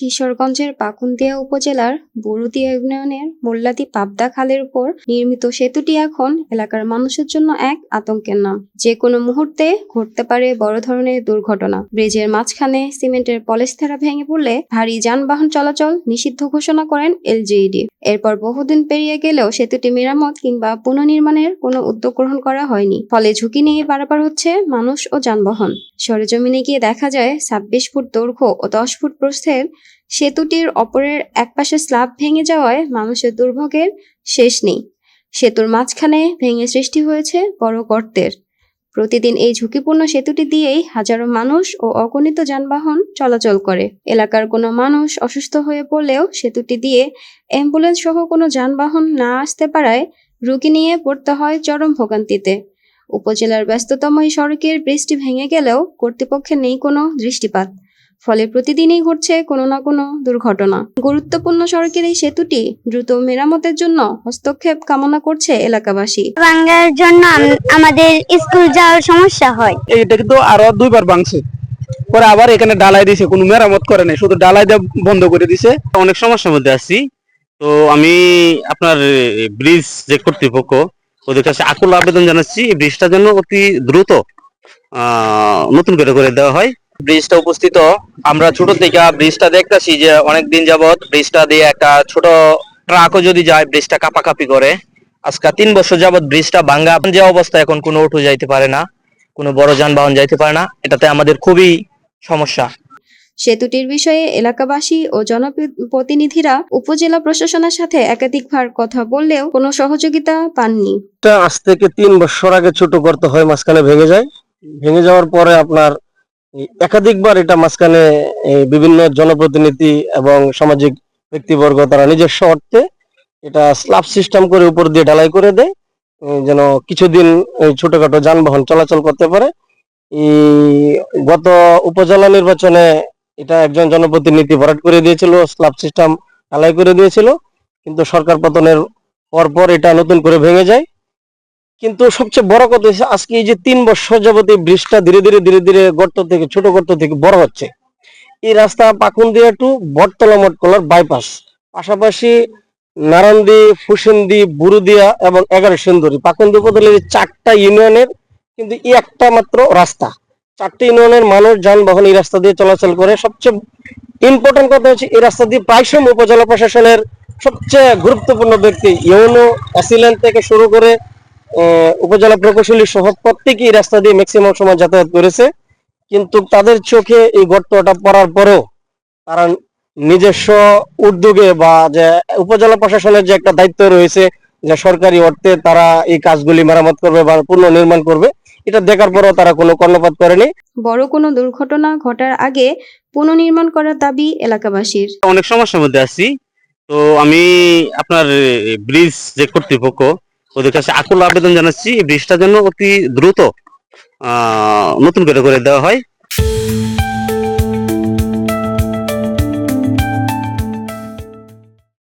কিশোরগঞ্জের পাকুন্দিয়া উপজেলার বুরুদিয়া ইউনিয়নের মোল্লাদি পাবদা খালের উপর নির্মিত সেতুটি এখন এলাকার মানুষের জন্য এক আতঙ্কের নাম। যে কোনো মুহূর্তে ঘটতে পারে বড় ধরনের দুর্ঘটনা। ব্রিজের মাঝখানে সিমেন্টের পলেস্তারা ভেঙে পড়লে ভারী যানবাহন চলাচল নিষিদ্ধ ঘোষণা করেন এলজিইডি। এরপর বহুদিন পেরিয়ে গেলেও সেতুটি মেরামত কিংবা পুনর্নির্মাণের কোনো উদ্যোগ গ্রহণ করা হয়নি। ফলে ঝুঁকি নিয়ে পারাপার হচ্ছে মানুষ ও যানবাহন। সরেজমিনে গিয়ে দেখা যায় ছাব্বিশ ফুট দৈর্ঘ্য ও দশ ফুট প্রস্থের সেতুটির অপরের একপাশে স্ল্যাব ভেঙে যাওয়ায় মানুষের দুর্ভোগের শেষ নেই। সেতুর মাঝখানে ভেঙে সৃষ্টি হয়েছে বড় গর্তের। প্রতিদিন এই ঝুঁকিপূর্ণ সেতুটি দিয়েই হাজারো মানুষ ও অগণিত যানবাহন চলাচল করে। এলাকার কোনো মানুষ অসুস্থ হয়ে পড়লেও সেতুটি দিয়ে অ্যাম্বুলেন্স সহ কোনো যানবাহন না আসতে পারায় রুগী নিয়ে পড়তে হয় চরম ভোগান্তিতে। উপজেলার ব্যস্ততম এই সড়কের ব্রিজটি ভেঙে গেলেও কর্তৃপক্ষের নেই কোনো দৃষ্টিপাত। ফলে প্রতিদিনই ঘটছে কোনো না কোনো দুর্ঘটনা। গুরুত্বপূর্ণ সড়কের এই সেতুটি দ্রুত মেরামতের জন্য হস্তক্ষেপ কামনা করছে এলাকাবাসী। ভাঙ্গার জন্য আমাদের স্কুল যাওয়ার সমস্যা হয়। এটা কিন্তু আরও দুইবার ভাঙছে। পরে আবার এখানে ডালাই দিছে কোনো মেরামত করে নাই। শুধু ডালাই দিয়ে বন্ধ করে দিছে। অনেক সমস্যার মধ্যে আছি। তো আমি আপনার ব্রিজ যে কর্তৃপক্ষ ওদের কাছে আকুল আবেদন জানাচ্ছি এই ব্রিজটা যেন অতি দ্রুত আহ, নতুন করে করে দেওয়া হয়। ব্রিজটা উপস্থিত। আমরা ছোট থেকে ব্রিজটা দেখতেছি যে অনেক দিন যাবত ব্রিজটা দিয়ে একটা ছোট ট্রাকও যদি যায় ব্রিজটা কাপাকাপি করে। আজকে তিন বছর যাবত ব্রিজটা ভাঙ্গা। যে অবস্থা এখন কোনো অটো যাইতে পারে না কোনো বড় যানবাহন যাইতে পারে না। এটাতে আমাদের খুবই সমস্যা। সেতুটির বিষয়ে এলাকাবাসী ও জনপ্রতিনিধিরা উপজেলা প্রশাসনের সাথে একাধিকবার কথা বললেও কোনো সহযোগিতা পাননি। এটা আজ থেকে তিন বছর আগে ছোট করতে হয় মাঝখানে ভেঙে যায়। ভেঙে যাওয়ার পরে আপনার একাধিকবার এটা মাঝখানে বিভিন্ন জনপ্রতিনিধি এবং সামাজিক ব্যক্তিবর্গ তারা নিজস্ব অর্থে এটা স্ল্যাব সিস্টেম করে উপর দিয়ে ঢালাই করে দেয়। যেন কিছুদিন ছোটখাটো যানবাহন চলাচল করতে পারে। গত উপজেলা নির্বাচনে এটা একজন জনপ্রতিনিধি ভরাট করে দিয়েছিল স্ল্যাব সিস্টেম ঢালাই করে দিয়েছিল। কিন্তু সরকার পতনের পরপর এটা নতুন করে ভেঙে যায়। কিন্তু সবচেয়ে বড় কথা হচ্ছে আজকে এই যে তিন বছর যাবত এই ব্রিজটা ধীরে ধীরে ধীরে ধীরে গর্ত থেকে, ছোট গর্ত থেকে বড় হচ্ছে। এই রাস্তা পাকুন্দিয়া টু বটতলা মটকলার বাইপাস পাশাপাশি নারায়ণদি, ফুসেন্দি, বুরুদিয়া এবং এগারো সুন্দরী। পাকুন্দি উপজেলার এই চারটা ইউনিয়নের কিন্তু একটা মাত্র রাস্তা। চারটি ইউনিয়নের মানুষ যানবাহন এই রাস্তা দিয়ে চলাচল করে। সবচেয়ে ইম্পর্টেন্ট কথা হচ্ছে এই রাস্তা দিয়ে প্রায় সময় উপজেলা প্রশাসনের সবচেয়ে গুরুত্বপূর্ণ ব্যক্তি ইউনো অ্যাসিলেন্ট থেকে শুরু করে উপজেলা প্রকৌশলী সহ প্রত্যেকেই এই রাস্তা দিয়ে ম্যাক্সিমাম সময় যাতায়াত করেছে। কিন্তু তাদের চোখে এই গর্তটা পড়ার পরেও তারা নিজস্ব উদ্যোগে বা যে উপজেলা প্রশাসনের যে একটা দায়িত্ব রয়েছে যে সরকারি অর্থে তারা এই কাজগুলি মেরামত করবে বা পুনর্নির্মাণ করবে এটা দেখার পরেও তারা কোনো কর্ণপাত করেনি। বড় কোনো দুর্ঘটনা ঘটার আগে পুনর্নির্মাণ করার দাবি এলাকাবাসীর। অনেক সমস্যার মধ্যে আছি। তো আমি আপনার ব্রিজ যে কর্তৃপক্ষ ওদের কাছে আকুল আবেদন জানাচ্ছি এই জন্য অতি দ্রুত নতুন করে করে দেওয়া হয়।